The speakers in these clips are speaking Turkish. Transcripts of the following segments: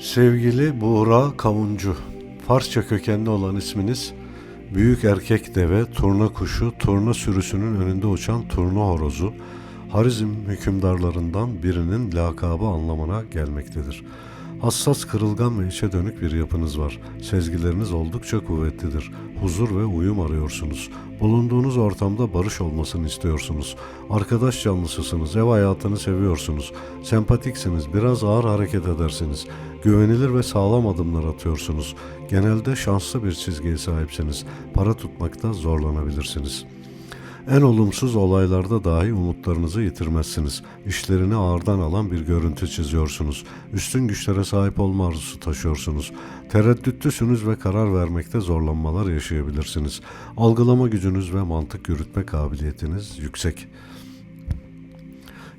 Sevgili Buğra Kavuncu, Farsça kökenli olan isminiz büyük erkek deve, turna kuşu, turna sürüsünün önünde uçan turna horozu, Harizm hükümdarlarından birinin lakabı anlamına gelmektedir. Hassas, kırılgan ve içe dönük bir yapınız var. Sezgileriniz oldukça kuvvetlidir. Huzur ve uyum arıyorsunuz. Bulunduğunuz ortamda barış olmasını istiyorsunuz. Arkadaş canlısısınız, ev hayatını seviyorsunuz. Sempatiksiniz, biraz ağır hareket edersiniz. Güvenilir ve sağlam adımlar atıyorsunuz. Genelde şanslı bir çizgiye sahipsiniz. Para tutmakta zorlanabilirsiniz.'' En olumsuz olaylarda dahi umutlarınızı yitirmezsiniz. İşlerini ağırdan alan bir görüntü çiziyorsunuz. Üstün güçlere sahip olma arzusu taşıyorsunuz. Tereddütlüsünüz ve karar vermekte zorlanmalar yaşayabilirsiniz. Algılama gücünüz ve mantık yürütme kabiliyetiniz yüksek.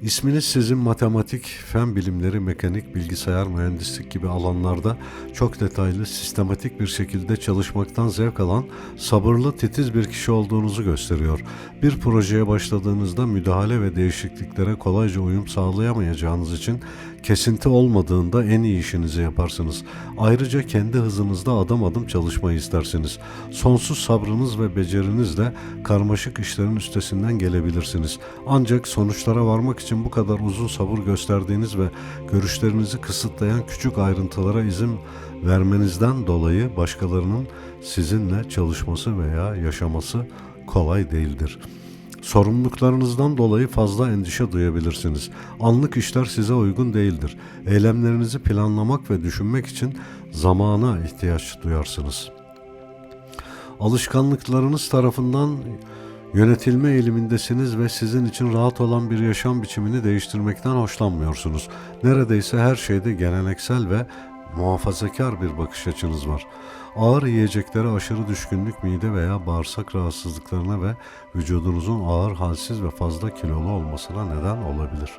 İsminiz sizin matematik, fen bilimleri, mekanik, bilgisayar, mühendislik gibi alanlarda çok detaylı, sistematik bir şekilde çalışmaktan zevk alan, sabırlı, titiz bir kişi olduğunuzu gösteriyor. Bir projeye başladığınızda müdahale ve değişikliklere kolayca uyum sağlayamayacağınız için kesinti olmadığında en iyi işinizi yaparsınız. Ayrıca kendi hızınızda adım adım çalışmayı istersiniz. Sonsuz sabrınız ve becerinizle karmaşık işlerin üstesinden gelebilirsiniz. Ancak sonuçlara varmak için bu kadar uzun sabır gösterdiğiniz ve görüşlerinizi kısıtlayan küçük ayrıntılara izin vermenizden dolayı başkalarının sizinle çalışması veya yaşaması kolay değildir. Sorumluluklarınızdan dolayı fazla endişe duyabilirsiniz. Anlık işler size uygun değildir. Eylemlerinizi planlamak ve düşünmek için zamana ihtiyaç duyarsınız. Alışkanlıklarınız tarafından yönetilme eğilimindesiniz ve sizin için rahat olan bir yaşam biçimini değiştirmekten hoşlanmıyorsunuz. Neredeyse her şeyde geleneksel ve muhafazakar bir bakış açınız var. Ağır yiyeceklere aşırı düşkünlük mide veya bağırsak rahatsızlıklarına ve vücudunuzun ağır, halsiz ve fazla kilolu olmasına neden olabilir.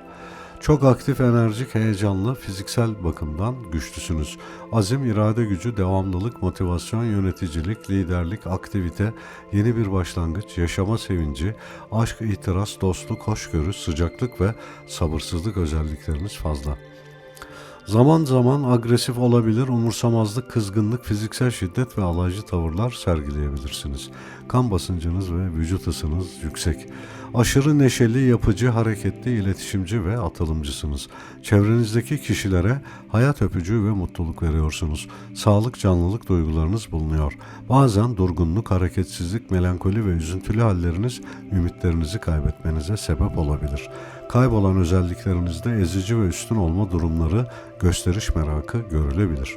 Çok aktif, enerjik, heyecanlı, fiziksel bakımdan güçlüsünüz. Azim, irade gücü, devamlılık, motivasyon, yöneticilik, liderlik, aktivite, yeni bir başlangıç, yaşama sevinci, aşk, itiraz, dostluk, hoşgörü, sıcaklık ve sabırsızlık özellikleriniz fazla. Zaman zaman agresif olabilir, umursamazlık, kızgınlık, fiziksel şiddet ve alaycı tavırlar sergileyebilirsiniz. Kan basıncınız ve vücut ısınız yüksek. Aşırı neşeli, yapıcı, hareketli, iletişimci ve atılımcısınız. Çevrenizdeki kişilere hayat öpücüğü ve mutluluk veriyorsunuz. Sağlık, canlılık duygularınız bulunuyor. Bazen durgunluk, hareketsizlik, melankoli ve üzüntülü halleriniz ümitlerinizi kaybetmenize sebep olabilir. Kaybolan özelliklerinizde ezici ve üstün olma durumları, gösteriş merakı görülebilir.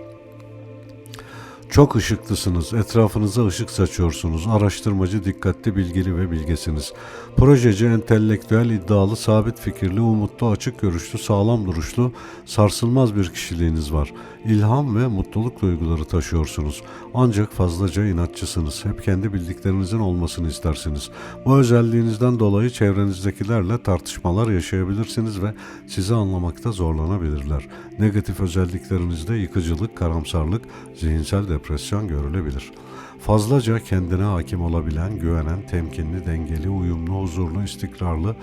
Çok ışıklısınız, etrafınıza ışık saçıyorsunuz, araştırmacı, dikkatli, bilgili ve bilgesiniz. Projeci, entelektüel, iddialı, sabit fikirli, umutlu, açık görüşlü, sağlam duruşlu, sarsılmaz bir kişiliğiniz var. İlham ve mutluluk duyguları taşıyorsunuz. Ancak fazlaca inatçısınız. Hep kendi bildiklerinizin olmasını istersiniz. Bu özelliğinizden dolayı çevrenizdekilerle tartışmalar yaşayabilirsiniz ve sizi anlamakta zorlanabilirler. Negatif özelliklerinizde yıkıcılık, karamsarlık, zihinsel depresyon görülebilir. Fazlaca kendine hakim olabilen, güvenen, temkinli, dengeli, uyumlu, huzurlu, istikrarlı,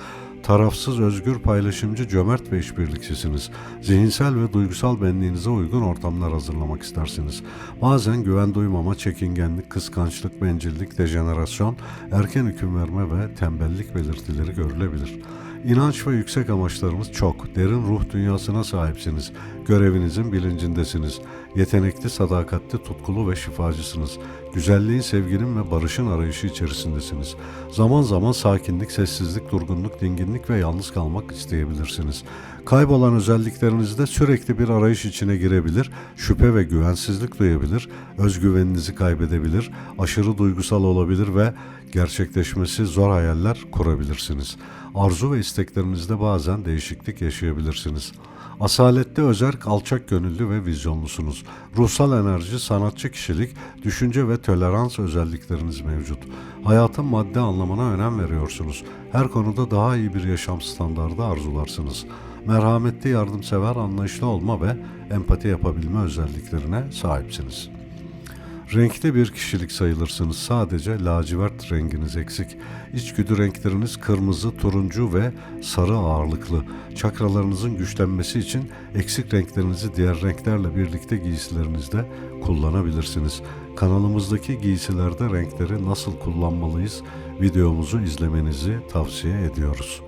tarafsız, özgür, paylaşımcı, cömert ve işbirlikçisiniz. Zihinsel ve duygusal benliğinize uygun ortamlar hazırlamak istersiniz. Bazen güven duymama, çekingenlik, kıskançlık, bencillik, dejenerasyon, erken hüküm verme ve tembellik belirtileri görülebilir. İnanç ve yüksek amaçlarımız çok. Derin ruh dünyasına sahipsiniz. Görevinizin bilincindesiniz. Yetenekli, sadakatli, tutkulu ve şifacısınız. Güzelliğin, sevginin ve barışın arayışı içerisindesiniz. Zaman zaman sakinlik, sessizlik, durgunluk, dinginlik ve yalnız kalmak isteyebilirsiniz. Kaybolan özelliklerinizde sürekli bir arayış içine girebilir, şüphe ve güvensizlik duyabilir, özgüveninizi kaybedebilir, aşırı duygusal olabilir ve gerçekleşmesi zor hayaller kurabilirsiniz. Arzu ve isteklerinizde bazen değişiklik yaşayabilirsiniz. Asaletli, özerk, alçak gönüllü ve vizyonlusunuz. Ruhsal enerji, sanatçı kişilik, düşünce ve tolerans özellikleriniz mevcut. Hayatın madde anlamına önem veriyorsunuz. Her konuda daha iyi bir yaşam standardı arzularsınız. Merhametli, yardımsever, anlayışlı olma ve empati yapabilme özelliklerine sahipsiniz. Renkte bir kişilik sayılırsınız. Sadece lacivert renginiz eksik. İçgüdü renkleriniz kırmızı, turuncu ve sarı ağırlıklı. Çakralarınızın güçlenmesi için eksik renklerinizi diğer renklerle birlikte giysilerinizde kullanabilirsiniz. Kanalımızdaki giysilerde renkleri nasıl kullanmalıyız videomuzu izlemenizi tavsiye ediyoruz.